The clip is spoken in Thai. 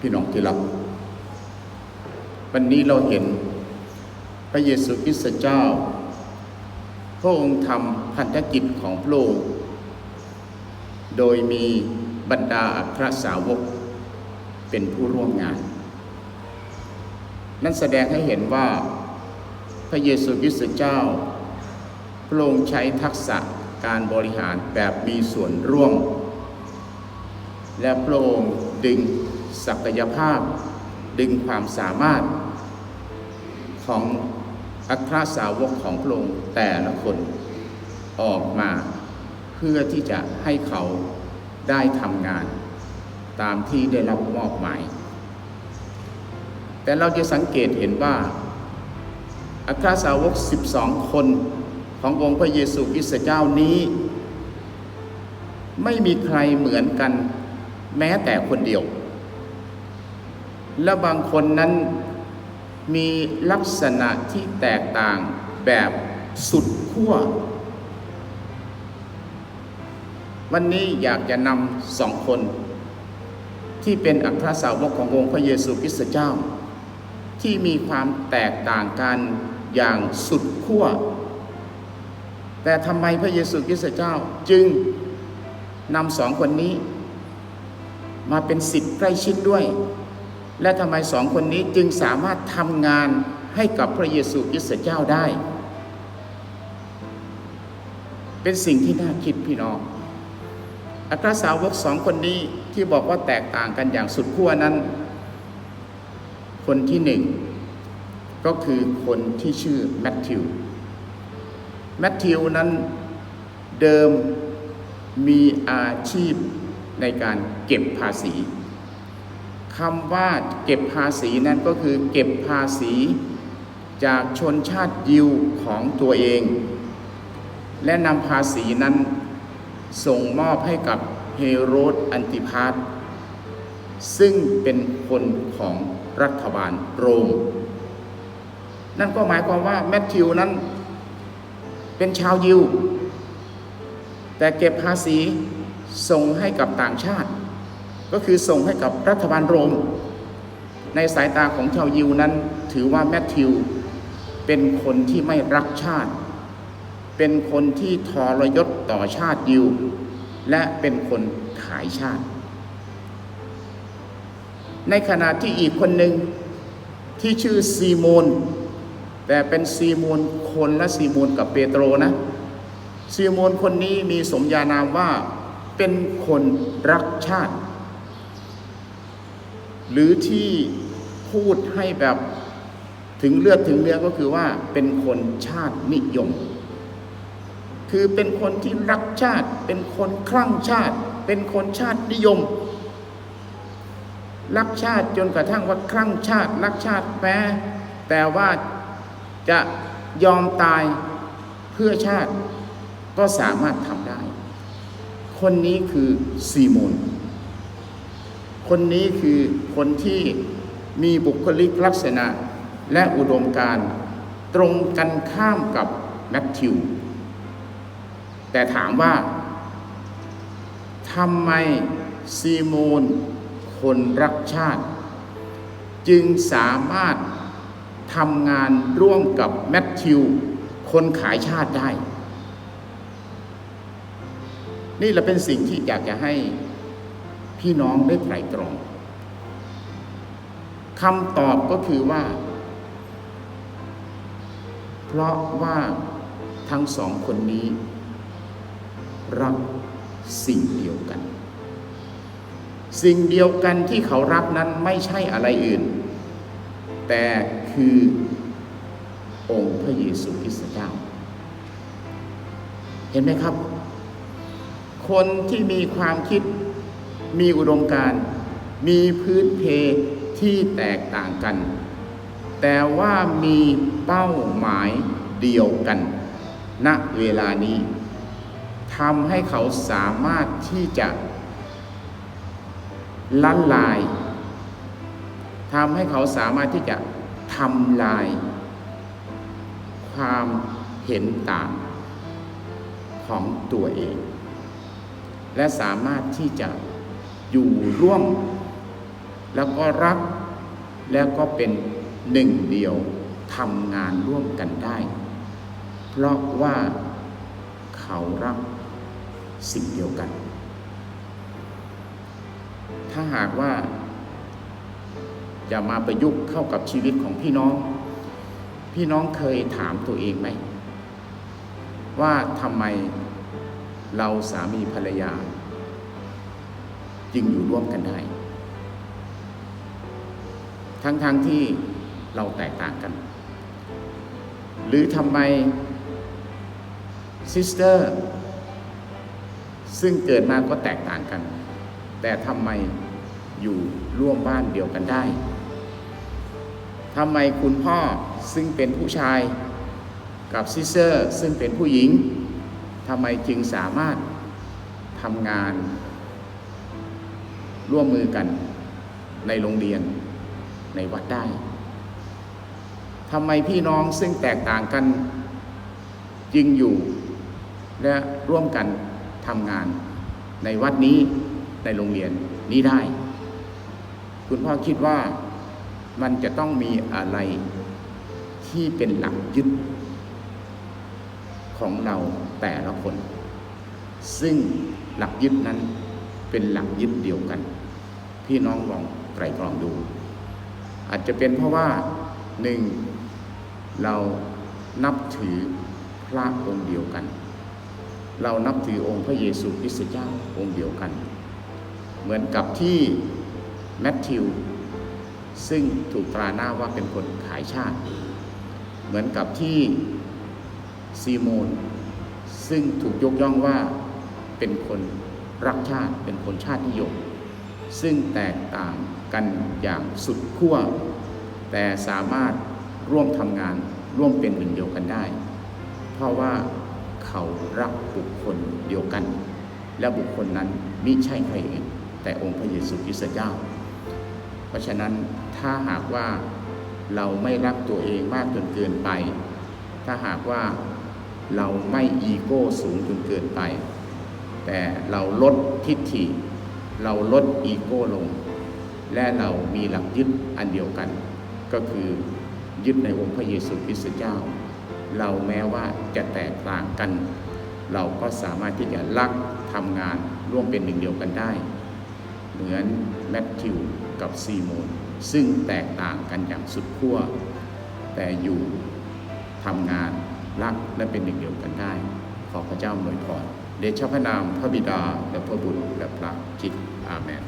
พี่น้องที่รักวันนี้เราเห็นพระเยซูคริสต์เจ้า พระองค์ทำพันธกิจของพระองค์โดยมีบรรดาอัครสาวกเป็นผู้ร่วมงาน นั่นแสดงให้เห็นว่าพระเยซูคริสต์เจ้า พระองค์ใช้ทักษะการบริหารแบบมีส่วนร่วม และพระองค์ดึง ศักยภาพ ดึงความสามารถของอัครสาวกของพระองค์แต่ละคนออกมาเพื่อที่จะให้เขาได้ทำงาน ตามที่ได้รับมอบหมาย แต่เราจะสังเกตเห็นว่า อัครสาวก 12 คนขององค์พระเยซูคริสต์เจ้านี้ ไม่มีใครเหมือนกันแม้แต่คนเดียว และบางคนนั้นมีลักษณะที่แตกต่างแบบสุดขั้ว วันนี้อยากจะนำสองคน ที่เป็นอัครสาวกขององค์พระเยซูคริสต์เจ้า ที่มีความแตกต่างกันอย่างสุดขั้ว แต่ทำไมพระเยซูคริสต์เจ้าจึงนำสองคนนี้ มาเป็นสิทธิ์ใกล้ชิดด้วย และทำไมสองคนนี้จึงสามารถทำงานให้กับพระเยซูคริสต์เจ้าได้ เป็นสิ่งที่น่าคิดพี่น้อง อัครสาวกสองคนนี้ที่บอกว่าแตกต่างกันอย่างสุดขั้วนั้น คนที่หนึ่งก็คือคนที่ชื่อแมทธิว แมทธิวนั้นเดิมมีอาชีพในการเก็บภาษี คำว่าเก็บภาษีนั้นก็คือเก็บภาษีจากชนชาติยิวของตัวเอง และนำภาษีนั้นส่งมอบให้กับเฮโรดอันติพาสซึ่งเป็นคนของรัฐบาลโรม นั่นก็หมายความว่าแมทธิวนั้นเป็นชาวยิว แต่เก็บภาษีส่งให้กับต่างชาติ ก็คือส่งให้กับรัฐบาลโรม ในสายตาของชาวยิวนั้นถือว่าแมทธิวเป็นคนที่ไม่รักชาติ เป็นคนที่ทรยศต่อชาติยิว และเป็นคนขายชาติ ในขณะที่อีกคนหนึ่งที่ชื่อซีโมนแต่เป็นซีโมนคนละซีโมนกับเปโตรนะซีโมนคนนี้มีสมญานามว่าเป็นคนรักชาติ หรือที่พูดให้แบบถึงเลือดถึงเนื้อก็คือว่าเป็นคนชาตินิยม คือเป็นคนที่รักชาติ เป็นคนคลั่งชาติ เป็นคนชาตินิยม รักชาติจนกระทั่งว่าคลั่งชาติ รักชาติแม้แต่ว่าจะยอมตายเพื่อชาติก็สามารถทำได้ คนนี้คือซีโมน คนนี้คือคนที่มีบุคลิกลักษณะและอุดมการตรงกันข้ามกับแมทธิว แต่ถามว่าทำไมซีโมนคนรักชาติ จึงสามารถทำงานร่วมกับแมทธิว คนขายชาติได้ นี่เราเป็นสิ่งที่อยากจะให้ พี่น้องได้ไตรตรองคำตอบก็คือว่า เพราะว่าทั้งสองคนนี้ รักสิ่งเดียวกัน สิ่งเดียวกันที่เขารักนั้นไม่ใช่อะไรอื่น แต่คือองค์พระเยซูคริสต์เจ้า เห็นไหมครับ คนที่มีความคิด มีอุดมการมีพื้นเพที่แตกต่างกัน แต่ว่ามีเป้าหมายเดียวกัน ณเวลานี้ทำให้เขาสามารถที่จะละลายทำให้เขาสามารถที่จะทำลาย ความเห็นต่างของตัวเอง และสามารถที่จะ อยู่ร่วม แล้วก็รักแล้วก็เป็นหนึ่งเดียวทำงานร่วมกันได้ เพราะว่าเขารักสิ่งเดียวกัน ถ้าหากว่าจะมาประยุกต์เข้ากับชีวิตของพี่น้อง พี่น้องเคยถามตัวเองไหม ว่าทำไมเราสามีภรรยา จึงอยู่ร่วมกันได้ ทั้งๆทที่เราแตกต่างกัน หรือทำไมซิสเตอร์ซึ่งเกิดมาก็แตกต่างกัน แต่ทำไมอยู่ร่วมบ้านเดียวกันได้ทำไมคุณพ่อซึ่งเป็นผู้ชายกับซิสเตอร์ซึ่งเป็นผู้หญิงทำไมจึงสามารถทำงาน ร่วมมือกันในโรงเรียนในวัดได้ทำไมพี่น้องซึ่งแตกต่างกันจึงอยู่ และร่วมกันทำงาน ในวัดนี้ในโรงเรียนนี้ได้ คุณพ่อคิดว่ามันจะต้องมีอะไรที่เป็นหลักยึดของเราแต่ละคน ซึ่งหลักยึดนั้นเป็นหลักยึดเดียวกัน พี่น้องลองไตรตรองดู อาจจะเป็นเพราะว่าหนึ่งเรานับถือพระองค์เดียวกัน เรานับถือองค์พระเยซูคริสต์เจ้าองค์เดียวกัน เหมือนกับที่แมทธิวซึ่งถูกตราหน้าว่าเป็นคนขายชาติ เหมือนกับที่ซีโมนซึ่งถูกยกย่องว่าเป็นคนรักชาติเป็นคนชาตินิยม ซึ่งแตกต่างกันอย่างสุดขั้ว แต่สามารถร่วมทำงานร่วมเป็นหนึ่งเดียวกันได้ เพราะว่าเขารักบุคคลเดียวกัน และบุคคลนั้นมิใช่ใครอื่นแต่องค์พระเยซูคริสต์เจ้า เพราะฉะนั้นถ้าหากว่าเราไม่รักตัวเองมากจนเกินไป ถ้าหากว่าเราไม่อีโก้สูงจนเกินไป แต่เราลดทิฏฐิ เราลดอีโก้ลง และเรามีหลักยึดอันเดียวกัน ก็คือยึดในองค์พระเยซูคริสต์เจ้า เราแม้ว่าจะแตกต่างกัน เราก็สามารถที่จะรักทำงานร่วมเป็นหนึ่งเดียวกันได้ เหมือนแมทธิวกับซีโมนซึ่งแตกต่างกันอย่างสุดขั้วแต่อยู่ทำงานรักและเป็นหนึ่งเดียวกันได้ ขอพระเจ้าอวยพร เดชพระนามพระบิดาและพระบุตรและพระจิตอาเมน